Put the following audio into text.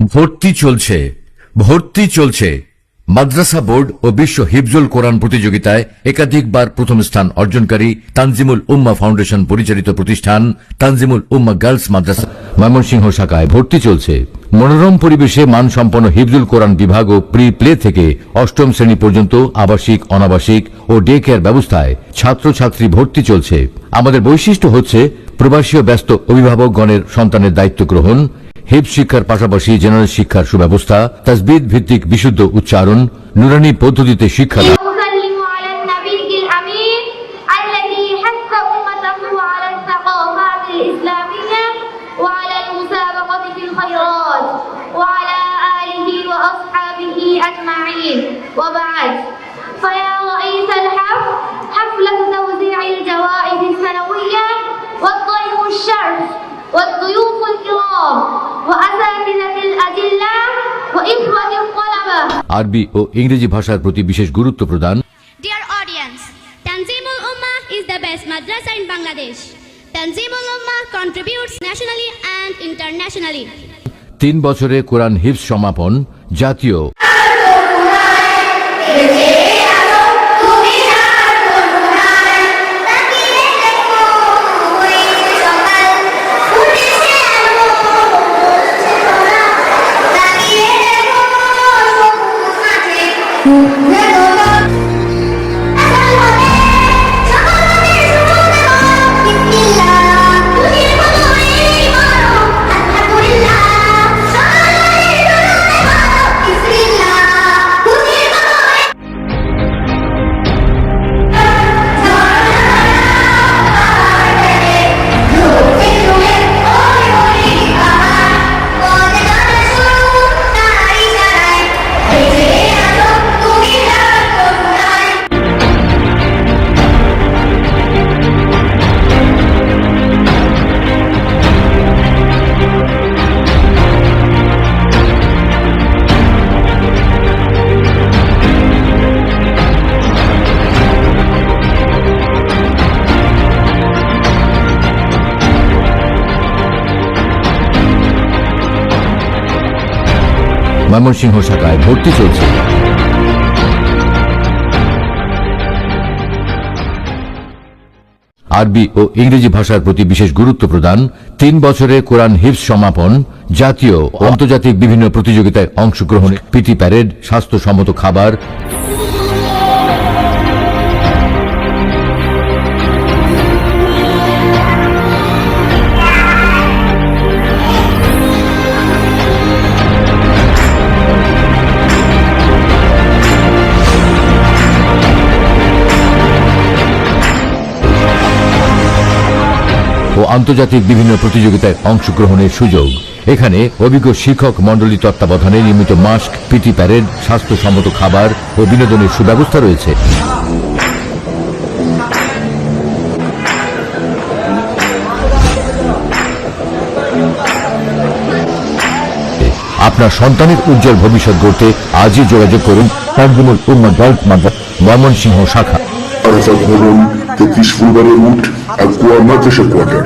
ভর্তি চলছে ভর্তি চলছে। মাদ্রাসা বোর্ড ও বিশ্ব হিফজুল কোরআন প্রতিযোগিতায় একাধিকবার প্রথম স্থান অর্জনকারী তানজিমুল উম্মা ফাউন্ডেশন পরিচালিত প্রতিষ্ঠান তানজিমুল উম্মা গার্লস মাদ্রাসা। ময়মনসিংহ শাখায় ভর্তি চলছে। মনোরম পরিবেশে মানসম্পন্ন হিফজুল কোরআন বিভাগ ও প্রি প্লে থেকে অষ্টম শ্রেণি পর্যন্ত আবাসিক, অনাবাসিক ও ডে কেয়ার ব্যবস্থায় ছাত্রছাত্রী ভর্তি চলছে। আমাদের বৈশিষ্ট্য হচ্ছে প্রবাসী ব্যস্ত অভিভাবকগণের সন্তানের দায়িত্ব গ্রহণ হিপ শিক্ষার পাশাপাশি জেনারেল শিক্ষার সুব্যবস্থা তাজবিদ ভিত্তিক বিশুদ্ধ উচ্চারণ নুরানি পদ্ধতিতে শিক্ষা দান وأسلم على النبي الأمين الذي حث أمته على الثقافات الإسلامية وعلى المسابقة في الخيرات وعلى آله وأصحابه أجمعين وبعد فيا رئيس الحفل حفلة توزيع الجوائز السنوية والضيف الشرف والضيوف আরবি ও ইংরেজি ভাষার প্রতি বিশেষ গুরুত্ব প্রদান। Dear audience Tanzimul Ummah is Bangladesh Tanzimul Ummah contributes nationally and internationally তিন বছরে কোরআন হিফজ সমাপন জাতীয় ময়মনসিংহ শাখায় ভর্তি চলছে। আরবি ও ইংরেজি ভাষার প্রতি বিশেষ গুরুত্ব প্রদান, তিন বছরে কোরআন হিপস সমাপন, জাতীয় ও আন্তর্জাতিক বিভিন্ন প্রতিযোগিতায় অংশগ্রহণ পিটি প্যারেড, স্বাস্থ্যসম্মত খাবার ও আন্তর্জাতিক বিভিন্ন প্রতিযোগিতায় অংশগ্রহণের সুযোগ। এখানে অভিজ্ঞ শিক্ষক মণ্ডলী তত্ত্বাবধানে নিয়মিত মাস্ক, পিটি প্যারেড, স্বাস্থ্যসম্মত খাবার ও বিনোদনের সুব্যবস্থা রয়েছে। আপনার সন্তানের উজ্জ্বল ভবিষ্যৎ গড়তে আজই যোগাযোগ করুন। তানজিমুল উম্মা গার্লস মাদ্রাসা, ময়মনসিংহ শাখা। আরাফাত ভবন তেত্রিশ ফুলবাড়ি রুট আকুয়া মাদ্রাসা কোয়ার্টার